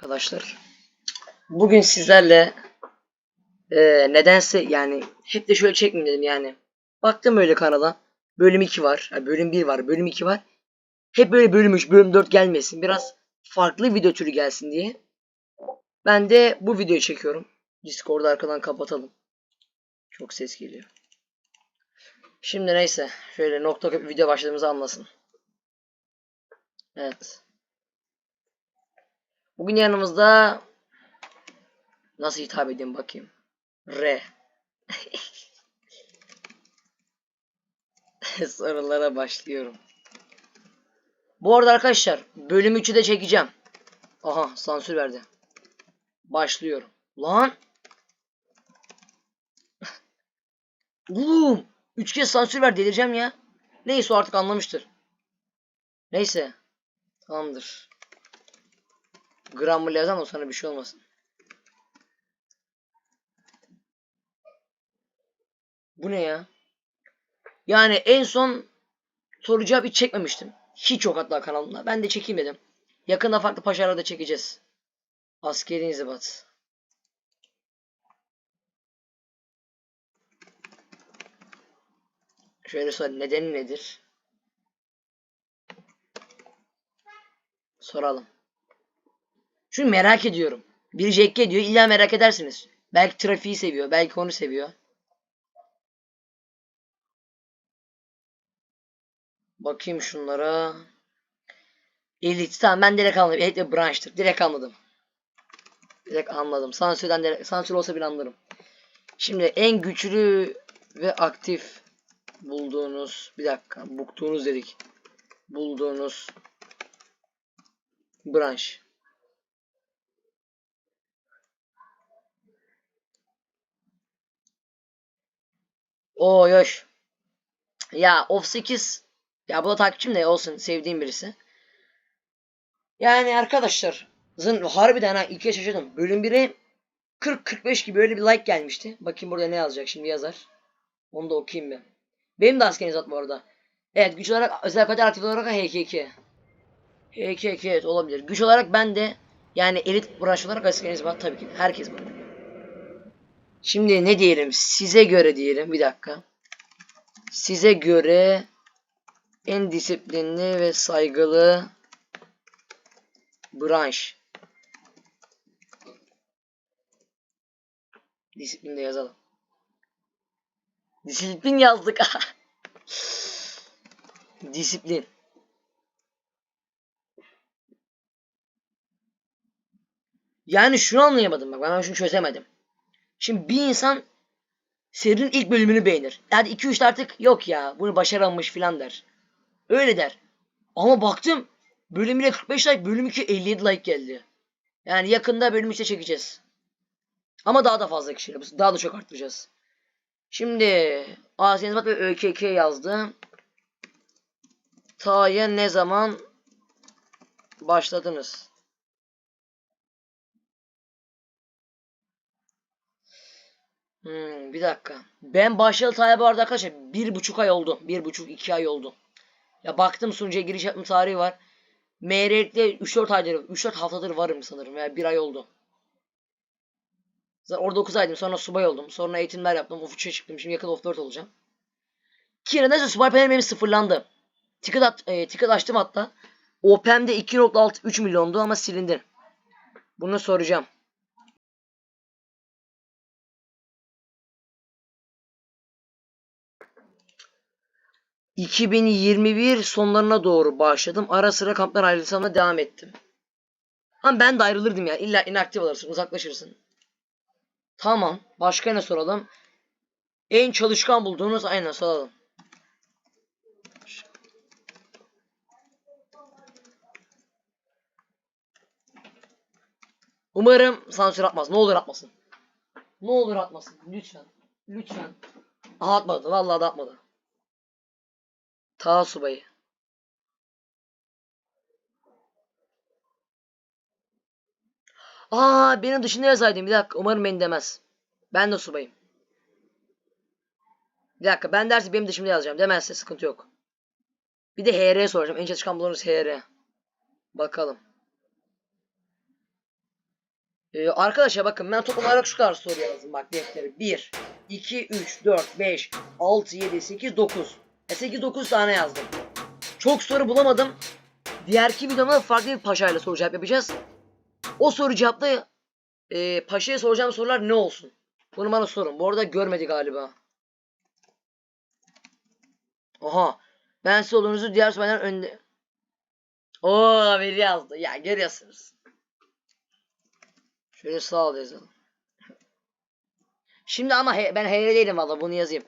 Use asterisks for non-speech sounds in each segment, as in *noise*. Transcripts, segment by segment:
arkadaşlar. Bugün sizlerle e, nedense yani hep de şöyle çekmeyeyim yani. Baktım öyle kanala. Bölüm 2 var. ha, bölüm 1 var. Bölüm 2 var. Hep böyle bölüm 3, bölüm 4 gelmesin. Biraz farklı video türü gelsin diye. Ben de bu videoyu çekiyorum. Discord'u arkadan kapatalım. Çok ses geliyor. Şimdi neyse. Şöyle nokta video başladığımızı anlasın. Evet. Bugün yanımızda nasıl hitap edeyim bakayım. R. *laughs* Sorulara başlıyorum. Bu arada arkadaşlar bölüm 3'ü de çekeceğim. Aha sansür verdi. Başlıyorum. Lan. *laughs* Oğlum. 3 kez sansür ver delireceğim ya. Neyse artık anlamıştır. Neyse. Tamamdır. Grammarlı yazan o sana bir şey olmasın. Bu ne ya? Yani en son soru cevap hiç çekmemiştim. Hiç yok hatta kanalımda. Ben de çekeyim dedim. Yakında farklı paşalarda çekeceğiz. Askeri inzibat. Şöyle sor. Nedeni nedir? Soralım. Çünkü merak ediyorum. Biri Jack diyor. İlla merak edersiniz. Belki trafiği seviyor. Belki onu seviyor. Bakayım şunlara. Elit. Tamam ben direkt anladım. Elit ve branştır. Direkt anladım. Direkt anladım. Sansürden direkt, sansür olsa bile anlarım. Şimdi en güçlü ve aktif bulduğunuz bir dakika buktuğunuz dedik. Bulduğunuz branş. Oo yoş. Ya of 8 ya bu da takipçim de olsun sevdiğim birisi. Yani arkadaşlar zın harbiden ha ilk şaşırdım. Bölüm 1'e 40-45 gibi öyle bir like gelmişti. Bakayım burada ne yazacak şimdi yazar. Onu da okuyayım ben. Benim de askeriniz at bu arada. Evet güç olarak özel kader aktif olarak HK2. HK2 evet olabilir. Güç olarak ben de yani elit branş olarak askeriniz var tabii ki. Herkes var. Şimdi ne diyelim? Size göre diyelim. Bir dakika. Size göre en disiplinli ve saygılı branş. Disiplin de yazalım. Disiplin yazdık. *laughs* Disiplin. Yani şunu anlayamadım bak ben şunu çözemedim. Şimdi bir insan serinin ilk bölümünü beğenir. Yani 2-3 artık yok ya bunu başaramamış filan der. Öyle der. Ama baktım bölüm 1'e 45 like bölüm 2 57 like geldi. Yani yakında bölüm 3'te çekeceğiz. Ama daha da fazla kişiyle. Daha da çok arttıracağız. Şimdi Asya Bat ve ÖKK yazdı. Ta'ya ne zaman başladınız? Hmm, bir dakika. Ben başlayalı Ta'ya bu arada arkadaşlar bir buçuk ay oldu. Bir buçuk iki ay oldu. Ya baktım sunucuya giriş yapma tarihi var. MR'de 3-4 aydır, 3-4 haftadır varım sanırım. veya bir ay oldu. Orada 9 aydım. Sonra subay oldum. Sonra eğitimler yaptım. Ufukçuya çıktım. Şimdi yakın off 4 olacağım. Ki nedense subay panel benim sıfırlandı. Ticket, at, e, ticket açtım hatta. OPM'de 2.6 3 milyondu ama silindi. Bunu soracağım. ...2021 sonlarına doğru başladım. Ara sıra kamptan ayrılsam da devam ettim. Ama ben de ayrılırdım ya. İlla inaktif alırsın, uzaklaşırsın. Tamam. Başka ne soralım? En çalışkan bulduğunuz aynen soralım. Umarım sansür atmaz. Ne olur atmasın. Ne olur atmasın. Lütfen. Lütfen. Aha atmadı. Vallahi da atmadı. Ta subayı. Aa benim dışında yazaydım. Bir dakika. Umarım beni demez. Ben de subayım. Bir dakika. Ben derse benim dışımda yazacağım. Demezse sıkıntı yok. Bir de HR soracağım. En çalışkan bulunuz HR. Bakalım. Ee, arkadaşlar bakın ben toplam olarak şu kadar soru yazdım bak defteri. 1, 2, 3, 4, 5, 6, 7, 8, 9. E 8, 9 tane yazdım. Çok soru bulamadım. Diğerki videomda farklı bir paşayla soru cevap yapacağız. O soru cevapta e, paşaya soracağım sorular ne olsun? Bunu bana sorun. Bu arada görmedi galiba. Oha. Ben size olduğunuzu diğer sorulardan önde... Oo veri yazdı. Ya görüyorsunuz. Şöyle sağ ol yazalım. Şimdi ama he- ben HR değilim valla bunu yazayım.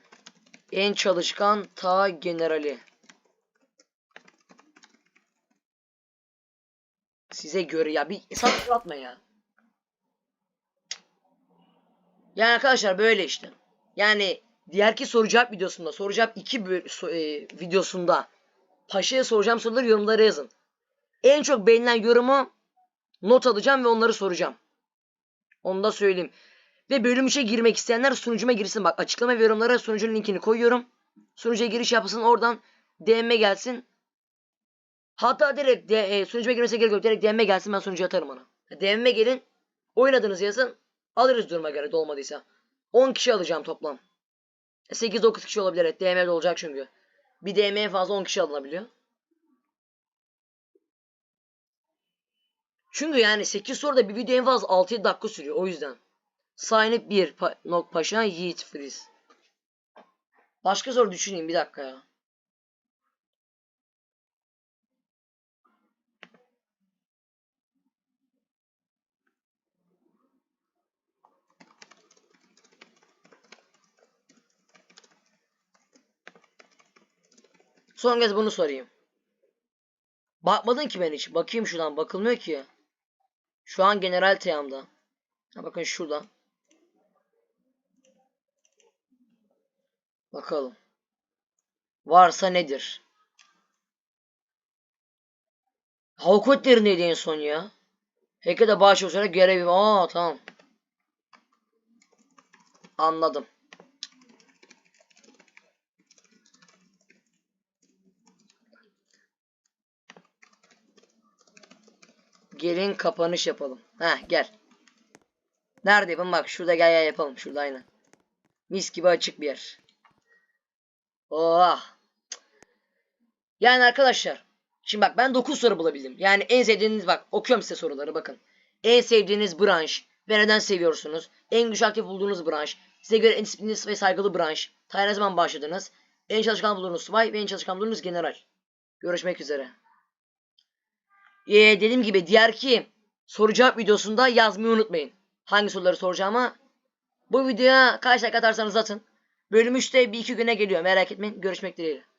En çalışkan ta generali. Size göre ya bir hesap atma ya. Yani arkadaşlar böyle işte. Yani diğerki soru cevap videosunda soru cevap 2 so- e, videosunda Paşa'ya soracağım soruları yorumlara yazın. En çok beğenilen yorumu not alacağım ve onları soracağım. Onu da söyleyeyim. Ve bölüm 3'e girmek isteyenler sunucuma girsin. Bak açıklama ve yorumlara sunucunun linkini koyuyorum. Sunucuya giriş yapsın oradan DM gelsin. Hatta direkt de, e, sunucuma girmesine gerek yok. Direkt DM gelsin ben sunucuya atarım ona. DM'e gelin. Oyun adınızı yazın. Alırız duruma göre dolmadıysa. 10 kişi alacağım toplam. 8-9 kişi olabilir. Evet, DM'de olacak çünkü. Bir DM'ye fazla 10 kişi alınabiliyor. Çünkü yani 8 soruda bir video en fazla 6-7 dakika sürüyor. O yüzden. Up 1. Pa Nok Paşa Yiğit Freeze. Başka soru düşüneyim bir dakika ya. Son kez bunu sorayım. Bakmadın ki ben hiç. Bakayım şuradan. Bakılmıyor ki. Şu an general teyamda. Bakın şurada. Bakalım. Varsa nedir? Havkotleri neydi en son ya? Hacker'da bağış olarak görevi. Aa tamam. Anladım. Gelin kapanış yapalım. Heh gel. Nerede yapalım? Bak şurada gel gel yapalım. Şurada aynen. Mis gibi açık bir yer. Oh. Yani arkadaşlar. Şimdi bak ben 9 soru bulabildim. Yani en sevdiğiniz bak okuyorum size soruları bakın. En sevdiğiniz branş ve neden seviyorsunuz? En güçlü aktif bulduğunuz branş. Size göre en disiplinli ve saygılı branş. Tarih ne zaman başladınız? En çalışkan bulduğunuz subay ve en çalışkan bulduğunuz general. Görüşmek üzere. Ee, dediğim gibi diğer ki soru cevap videosunda yazmayı unutmayın. Hangi soruları soracağıma. Bu videoya kaç like atarsanız atın. Bölüm 3'te bir iki güne geliyor merak etmeyin. Görüşmek dileğiyle.